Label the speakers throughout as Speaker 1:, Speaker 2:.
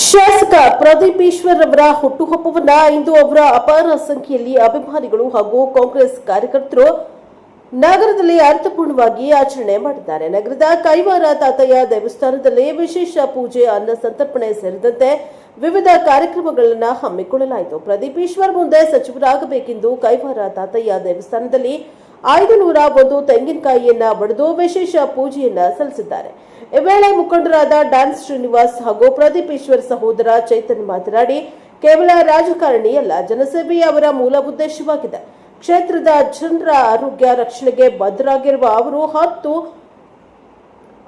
Speaker 1: ಶಾಸಕ ಪ್ರದೀಪ್ ಈಶ್ವರ್ ಅವರ ಹುಟ್ಟುಹಬ್ಬವನ್ನ ಇಂದು ಅವರ ಅಪಾರ ಸಂಖ್ಯೆಯಲ್ಲಿ ಅಭಿಮಾನಿಗಳು ಹಾಗೂ ಕಾಂಗ್ರೆಸ್ ಕಾರ್ಯಕರ್ತರು ನಗರದಲ್ಲಿ ಅರ್ಥಪೂರ್ಣವಾಗಿ ಆಚರಣೆ ಮಾಡಿದ್ದಾರೆ. ನಗರದ ಕೈವಾರ ತಾತಯ್ಯ ದೇವಸ್ಥಾನದಲ್ಲಿ ವಿಶೇಷ ಪೂಜೆ, ಅನ್ನ ಸಂತರ್ಪಣೆ ಸೇರಿದಂತೆ ವಿವಿಧ ಕಾರ್ಯಕ್ರಮಗಳನ್ನು ಹಮ್ಮಿಕೊಳ್ಳಲಾಯಿತು. ಪ್ರದೀಪ್ ಈಶ್ವರ್ ಮುಂದೆ ಸಚಿವರಾಗಬೇಕೆಂದು ಕೈವಾರ ತಾತಯ್ಯ ದೇವಸ್ಥಾನದಲ್ಲಿ ಐದು ನೂರ ಒಂದು ತೆಂಗಿನಕಾಯಿಯನ್ನ ಬಡಿದು ವಿಶೇಷ ಪೂಜೆಯನ್ನ ಸಲ್ಲಿಸಿದ್ದಾರೆ. ಈ ವೇಳೆ ಮುಖಂಡರಾದ ಡ್ಯಾನ್ಸ್ ಶ್ರೀನಿವಾಸ್ ಹಾಗೂ ಪ್ರದೀಪ್ ಈಶ್ವರ್ ಸಹೋದರ ಚೈತನ್ಯ ಮಾತನಾಡಿ, ಕೇವಲ ರಾಜಕಾರಣಿ ಅಲ್ಲ ಜನಸೇವೆಯೇ ಅವರ ಮೂಲ ಉದ್ದೇಶವಾಗಿದೆ. ಕ್ಷೇತ್ರದ ಜನರ ಆರೋಗ್ಯ ರಕ್ಷಣೆಗೆ ಬದ್ಧರಾಗಿರುವ ಅವರು ಹತ್ತು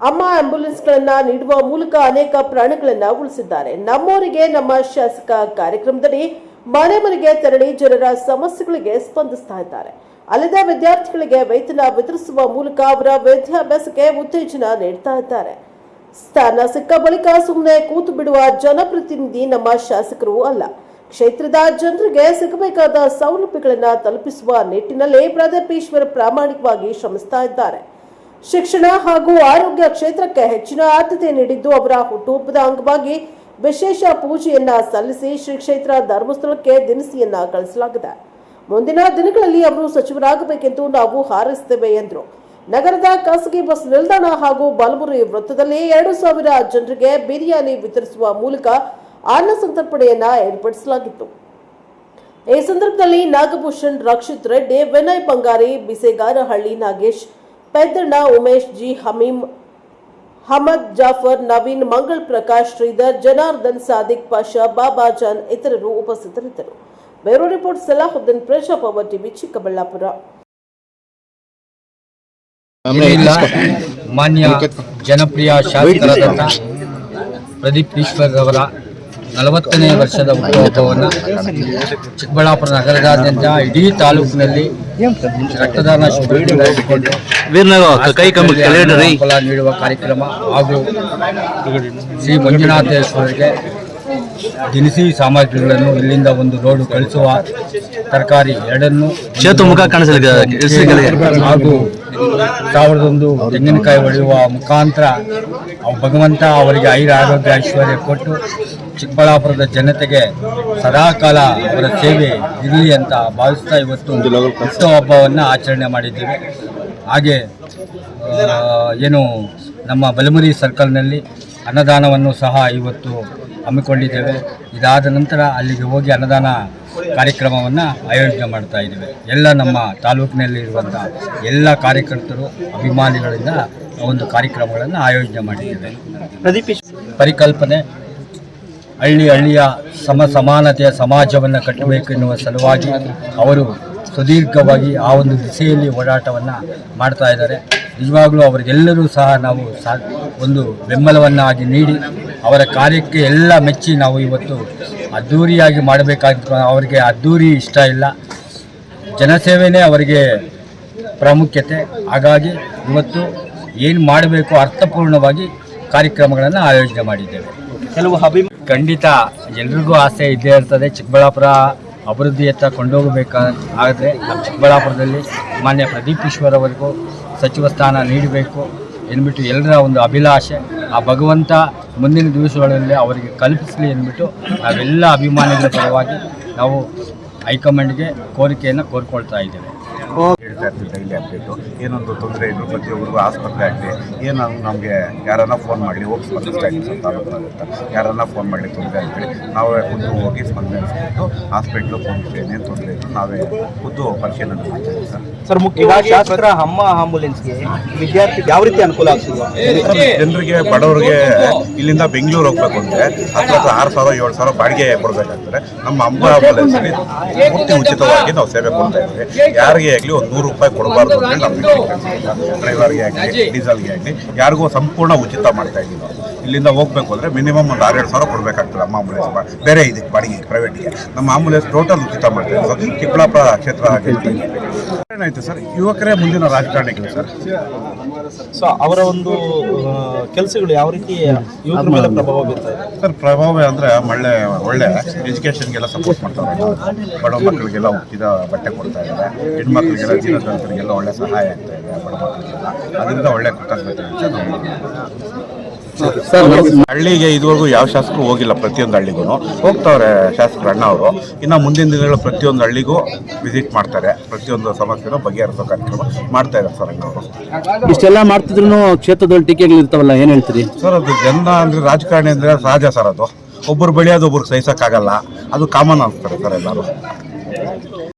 Speaker 1: ಅಮ್ಮ ಆಂಬ್ಯುಲೆನ್ಸ್ಗಳನ್ನ ನೀಡುವ ಮೂಲಕ ಅನೇಕ ಪ್ರಾಣಿಗಳನ್ನ ಉಳಿಸಿದ್ದಾರೆ. ನಮ್ಮೂರಿಗೆ ನಮ್ಮ ಶಾಸಕ ಕಾರ್ಯಕ್ರಮದಡಿ ಮನೆ ಮನೆಗೆ ತೆರಳಿ ಜನರ ಸಮಸ್ಯೆಗಳಿಗೆ ಸ್ಪಂದಿಸ್ತಾ ಇದ್ದಾರೆ. ಅಲ್ಲದೆ ವಿದ್ಯಾರ್ಥಿಗಳಿಗೆ ವೇತನ ವಿತರಿಸುವ ಮೂಲಕ ಅವರ ವಿದ್ಯಾಭ್ಯಾಸಕ್ಕೆ ಉತ್ತೇಜನ ನೀಡ್ತಾ ಇದ್ದಾರೆ. ಸ್ಥಾನ ಸಿಕ್ಕ ಬಳಿಕ ಸುಮ್ಮನೆ ಕೂತು ಬಿಡುವ ಜನಪ್ರತಿನಿಧಿ ನಮ್ಮ ಶಾಸಕರು ಅಲ್ಲ. ಕ್ಷೇತ್ರದ ಜನರಿಗೆ ಸಿಗಬೇಕಾದ ಸೌಲಭ್ಯಗಳನ್ನು ತಲುಪಿಸುವ ನಿಟ್ಟಿನಲ್ಲಿ ಪ್ರದೀಪೇಶ್ವರ್ ಪ್ರಾಮಾಣಿಕವಾಗಿ ಶ್ರಮಿಸ್ತಾ ಇದ್ದಾರೆ. ಶಿಕ್ಷಣ ಹಾಗೂ ಆರೋಗ್ಯ ಕ್ಷೇತ್ರಕ್ಕೆ ಹೆಚ್ಚಿನ ಆದ್ಯತೆ ನೀಡಿದ್ದು ಅವರ ಹುಟ್ಟುಹಬ್ಬದ ಅಂಗವಾಗಿ ವಿಶೇಷ ಪೂಜೆಯನ್ನ ಸಲ್ಲಿಸಿ ಶ್ರೀ ಕ್ಷೇತ್ರ ಧರ್ಮಸ್ಥಳಕ್ಕೆ ದಿನಸಿಯನ್ನ ಕಳಿಸಲಾಗಿದೆ. ಮುಂದಿನ ದಿನಗಳಲ್ಲಿ ಅವರು ಸಚಿವರಾಗಬೇಕೆಂದು ನಾವು ಹಾರೈಸುತ್ತೇವೆ ಎಂದರು. ನಗರದ ಖಾಸಗಿ ಬಸ್ ನಿಲ್ದಾಣ ಹಾಗೂ ಬಲಮುರಿ ವೃತ್ತದಲ್ಲಿ ಎರಡು ಸಾವಿರ ಜನರಿಗೆ ಬಿರಿಯಾನಿ ವಿತರಿಸುವ ಮೂಲಕ ಅನ್ನ ಸಂತರ್ಪಣೆಯನ್ನ ಏರ್ಪಡಿಸಲಾಗಿತ್ತು. ಈ ಸಂದರ್ಭದಲ್ಲಿ ನಾಗಭೂಷಣ್, ರಕ್ಷಿತ್ ರೆಡ್ಡಿ, ವಿನಯ್ ಬಂಗಾರಿ, ಬಿಸೆಗಾರಹಳ್ಳಿ ನಾಗೇಶ್, ಪೆದ್ದಣ್ಣ ಉಮೇಶ್ ಜಿ ಹಮೀಂ ಹಮದ್ ಜಾಫರ್ ನವೀನ್ ಮಂಗಳ್ ಪ್ರಕಾಶ್ ಶ್ರೀಧರ್ ಜನಾರ್ದನ್ ಸಾದಿಕ್ ಪಾಷಾ ಬಾಬಾ ಜಾನ್ ಇತರರು ಉಪಸ್ಥಿತರಿದ್ದರು. ಬ್ಯೂರೋ ರಿಪೋರ್ಟ್ ಸಲಾಹುದ್ದೀನ್ ಪ್ರೇಷಾ ಪವರ್ ಟಿವಿ ಚಿಕ್ಕಬಳ್ಳಾಪುರ.
Speaker 2: ಮಾನ್ಯ ಜನಪ್ರಿಯ ಶಾಸಕರಾದಂಥ ಪ್ರದೀಪ್ ಈಶ್ವರ್ ಅವರ ನಲವತ್ತನೇ ವರ್ಷದ ಹುಟ್ಟುಹಬ್ಬವನ್ನು ಚಿಕ್ಕಬಳ್ಳಾಪುರ ನಗರದಾದ್ಯಂತ ಇಡೀ ತಾಲೂಕಿನಲ್ಲಿ ರಕ್ತದಾನ ಶಿಬಿರ ನೀಡುವ ಕಾರ್ಯಕ್ರಮ ಹಾಗೂ ಶ್ರೀ ಮಂಜುನಾಥೇಶ್ವರಿಗೆ ದಿನಸಿ ಸಾಮಗ್ರಿಗಳನ್ನು ಇಲ್ಲಿಂದ ಒಂದು ರೋಡು ಕಳಿಸುವ ತರಕಾರಿ ಎರಡನ್ನು
Speaker 3: ಮುಖ ಕಾಣಿಸಲಿದೆ
Speaker 2: ಹಾಗೂ ಸಾವಿರದೊಂದು ತೆಂಗಿನಕಾಯಿ ಹೊಡೆಯುವ ಮುಖಾಂತರ ಭಗವಂತ ಅವರಿಗೆ ಐರ ಆರೋಗ್ಯ ಐಶ್ವರ್ಯ ಕೊಟ್ಟು ಚಿಕ್ಕಬಳ್ಳಾಪುರದ ಜನತೆಗೆ ಸದಾಕಾಲ ಅವರ ಸೇವೆ ಇರಲಿ ಅಂತ ಭಾವಿಸ್ತಾ ಇವತ್ತು ಹುಟ್ಟುಹಬ್ಬವನ್ನು ಆಚರಣೆ ಮಾಡಿದ್ದೇವೆ. ಹಾಗೆ ಏನು ನಮ್ಮ ಬಲಮುರಿ ಸರ್ಕಲ್ನಲ್ಲಿ ಅನ್ನದಾನವನ್ನು ಸಹ ಇವತ್ತು ಹಮ್ಮಿಕೊಂಡಿದ್ದೇವೆ. ಇದಾದ ನಂತರ ಅಲ್ಲಿಗೆ ಹೋಗಿ ಅನ್ನದಾನ ಕಾರ್ಯಕ್ರಮವನ್ನು ಆಯೋಜನೆ ಮಾಡ್ತಾ ಇದ್ದೇವೆ. ಎಲ್ಲ ನಮ್ಮ ತಾಲೂಕಿನಲ್ಲಿರುವಂಥ ಎಲ್ಲ ಕಾರ್ಯಕರ್ತರು ಅಭಿಮಾನಿಗಳಿಂದ ಒಂದು ಕಾರ್ಯಕ್ರಮಗಳನ್ನು ಆಯೋಜನೆ ಮಾಡಿದ್ದೇವೆ.
Speaker 3: ಪ್ರದೀಪ್
Speaker 2: ಪರಿಕಲ್ಪನೆ ಹಳ್ಳಿ ಹಳ್ಳಿಯ ಸಮ ಸಮಾನತೆಯ ಸಮಾಜವನ್ನು ಕಟ್ಟಬೇಕು ಎನ್ನುವ ಸಲುವಾಗಿ ಅವರು ಸುದೀರ್ಘವಾಗಿ ಆ ಒಂದು ದಿಸೆಯಲ್ಲಿ ಓಡಾಟವನ್ನು ಮಾಡ್ತಾ ಇದ್ದಾರೆ. ನಿಜವಾಗಲೂ ಅವರಿಗೆಲ್ಲರೂ ಸಹ ನಾವು ಸಾ ಒಂದು ಬೆಂಬಲವನ್ನಾಗಿ ನೀಡಿ ಅವರ ಕಾರ್ಯಕ್ಕೆ ಎಲ್ಲ ಮೆಚ್ಚಿ ನಾವು ಇವತ್ತು ಅದ್ಧೂರಿಯಾಗಿ ಮಾಡಬೇಕಾಗಿತ್ತು. ಅವರಿಗೆ ಅದ್ಧೂರಿ ಇಷ್ಟ ಇಲ್ಲ. ಜನಸೇವೆನೇ ಅವರಿಗೆ ಪ್ರಾಮುಖ್ಯತೆ. ಹಾಗಾಗಿ ಇವತ್ತು ಏನು ಮಾಡಬೇಕು ಅರ್ಥಪೂರ್ಣವಾಗಿ ಕಾರ್ಯಕ್ರಮಗಳನ್ನು ಆಯೋಜನೆ ಮಾಡಿದ್ದೇವೆ.
Speaker 3: ಕೆಲವು ಹಬಿ
Speaker 2: ಖಂಡಿತ ಎಲ್ರಿಗೂ ಆಸೆ ಇದ್ದೇ ಇರ್ತದೆ. ಚಿಕ್ಕಬಳ್ಳಾಪುರ ಅಭಿವೃದ್ಧಿಯತ್ತ ಕೊಂಡೋಗಬೇಕಾ ಆದರೆ ನಮ್ಮ ಚಿಕ್ಕಬಳ್ಳಾಪುರದಲ್ಲಿ ಮಾನ್ಯ ಪ್ರದೀಪ್ ಈಶ್ವರ್ ಅವರಿಗೂ ಸಚಿವ ಸ್ಥಾನ ನೀಡಬೇಕು. ಎಂದ್ಬಿಟ್ಟು ಎಲ್ಲರ ಒಂದು ಅಭಿಲಾಷೆ. ಆ ಭಗವಂತ ಮುಂದಿನ ದಿವಸಗಳಲ್ಲಿ ಅವರಿಗೆ ಕಲ್ಪಿಸಲಿ ಎಂದ್ಬಿಟ್ಟು ನಾವೆಲ್ಲ ಅಭಿಮಾನಿಗಳ ಪರವಾಗಿ ನಾವು ಹೈಕಮಾಂಡ್ಗೆ ಕೋರಿಕೆಯನ್ನು ಕೋರ್ಕೊಳ್ತಾ ಇದ್ದೇವೆ.
Speaker 4: ಹೇಳ್ತಾ ಇರ್ತೀವಿ ಡೈಲಿ ಅಪ್ಡೇಟು ಏನೊಂದು ತೊಂದರೆ ಇದ್ರು ಪ್ರತಿಯೊಬ್ಬರಿಗೂ ಆಸ್ಪತ್ರೆ ಆಗಲಿ ಏನಾದ್ರು ನಮಗೆ ಯಾರನ್ನ ಫೋನ್ ಮಾಡಲಿ ಹೋಗಿ ಸ್ಪಂದಿಸ್ತಾ ಇದ್ದೀವಿ ಸರ್ ತಾಲೂಕಾಗುತ್ತೆ ಯಾರನ್ನ ಫೋನ್ ಮಾಡಲಿ ತೊಂದರೆ ಅಂತೇಳಿ ನಾವೇ ಖುದ್ದು ಹೋಗಿ ಸ್ಪಂದಿಸ್ಬಿಟ್ಟು ಹಾಸ್ಪಿಟ್ಲು ಫೋನ್ ಏನೇನು ತೊಂದರೆ ಇದ್ರು ನಾವೇ ಖುದ್ದು ಪರಿಶೀಲನೆ ಮಾಡ್ತೀವಿ ಸರ್.
Speaker 3: ಸರ್ ಮುಖ್ಯವಾಗಿ ಶಾಸಕರ ಅಮ್ಮ ಆಂಬುಲೆನ್ಸ್ಗೆ ವಿದ್ಯಾರ್ಥಿ ಯಾವ ರೀತಿ ಅನುಕೂಲ ಆಗ್ತದೆ?
Speaker 4: ಜನರಿಗೆ ಬಡವರಿಗೆ ಇಲ್ಲಿಂದ ಬೆಂಗಳೂರು ಹೋಗ್ಬೇಕು ಅಂದರೆ ಹತ್ರ ಹತ್ರ ಆರು ಸಾವಿರ ಏಳು ಸಾವಿರ ಬಾಡಿಗೆ ಕೊಡಬೇಕಾಗ್ತದೆ. ನಮ್ಮ ಅಮ್ಮ ಆಂಬುಲೆನ್ಸ್ ಪೂರ್ತಿ ಉಚಿತವಾಗಿ ನಾವು ಸೇವೆ ಕೊಡ್ತಾ ಇದ್ದೀವಿ. ಯಾರಿಗೆ ಆಗಲಿ ಒಂದು ನೂರು ರೂಪಾಯಿ ಕೊಡಬಾರ್ದು ಅಂತ ನಾವು ಡ್ರೈವರ್ಗೆ ಆಗಲಿ ಡೀಸೆಲ್ಗೆ ಆಗಲಿ ಯಾರಿಗೂ ಸಂಪೂರ್ಣ ಉಚಿತ ಮಾಡ್ತಾ ಇದ್ದೀವಿ ನಾವು. ಇಲ್ಲಿಂದ ಹೋಗ್ಬೇಕು ಅಂದರೆ ಮಿನಿಮಮ್ ಒಂದು ಆರೇಳು ಸಾವಿರ ಕೊಡಬೇಕಾಗ್ತದೆ ನಮ್ಮ ಆಂಬುಲೆನ್ಸ್ ಬೇರೆ ಇದಕ್ಕೆ ಬಾಡಿಗೆ ಪ್ರೈವೇಟಿಗೆ ನಮ್ಮ ಆಂಬುಲೆನ್ಸ್ ಟೋಟಲ್ ಉಚಿತ ಮಾಡ್ತಾ ಇದ್ದೀವಿ. ಚಿಕ್ಕಬಳ್ಳಾಪುರ ಕ್ಷೇತ್ರ ಏನಾಯ್ತು ಸರ್? ಯುವಕರೇ ಮುಂದಿನ ರಾಜಕಾರಣಿಗಳು ಸರ್?
Speaker 3: ಸೊ ಅವರ ಒಂದು ಕೆಲಸಗಳು ಯಾವ ರೀತಿ ಯುವಕರ ಮೇಲೆ ಪ್ರಭಾವ ಬೀರ್ತಾರೆ
Speaker 4: ಸರ್ ಪ್ರಭಾವ ಅಂದ್ರೆ ಒಳ್ಳೆ ಒಳ್ಳೆ ಎಜುಕೇಶನ್ಗೆಲ್ಲ ಸಪೋರ್ಟ್ ಮಾಡ್ತಾರೆ ಬಡ ಮಕ್ಕಳಿಗೆಲ್ಲ ಉಚಿತ ಬಟ್ಟೆ ಕೊಡ್ತಾ ಇದ್ದಾರೆ. ಹೆಣ್ಮಕ್ಳಿಗೆಲ್ಲ ಜೀವನದಂತರಿಗೆಲ್ಲ ಒಳ್ಳೆ ಸಹಾಯ ಆಗ್ತಾ ಇದೆ ಬಡ ಮಕ್ಕಳಿಗೆಲ್ಲ. ಅದರಿಂದ ಒಳ್ಳೆ ಕೃತಜ್ಞತೆ ಹಳ್ಳಿಗೆ ಇದುವರೆಗೂ ಯಾವ ಶಾಸಕರು ಹೋಗಿಲ್ಲ ಪ್ರತಿಯೊಂದು ಹಳ್ಳಿಗೂ ಹೋಗ್ತಾವ್ರೆ ಶಾಸಕರು ಅಣ್ಣ ಅವರು. ಇನ್ನು ಮುಂದಿನ ದಿನಗಳು ಪ್ರತಿಯೊಂದು ಹಳ್ಳಿಗೂ ವಿಸಿಟ್ ಮಾಡ್ತಾರೆ. ಪ್ರತಿಯೊಂದು ಸಮಸ್ಯೆನೂ ಬಗೆಹರಿಸೋ ಕಾರ್ಯಕ್ರಮ ಮಾಡ್ತಾ ಇದ್ದಾರೆ ಸರ್ ಅಣ್ಣವರು
Speaker 5: ಇಷ್ಟೆಲ್ಲ ಮಾಡ್ತಿದ್ರು ಕ್ಷೇತ್ರದಲ್ಲಿ ಟೀಕೆಗಳು ಇರ್ತಾವಲ್ಲ ಏನು ಹೇಳ್ತೀರಿ?
Speaker 4: ಸರ್ ಅದು ಜನ ಅಂದರೆ ರಾಜಕಾರಣಿ ಅಂದರೆ ಸಹಜ ಸರ್ ಅದು. ಒಬ್ಬರು ಬೆಳೆಯೋದು ಒಬ್ರಿಗೆ ಸಹಿಸೋಕ್ಕಾಗಲ್ಲ. ಅದು ಕಾಮನ್ ಆಗ್ತಾರೆ ಸರ್ ಎಲ್ಲರೂ.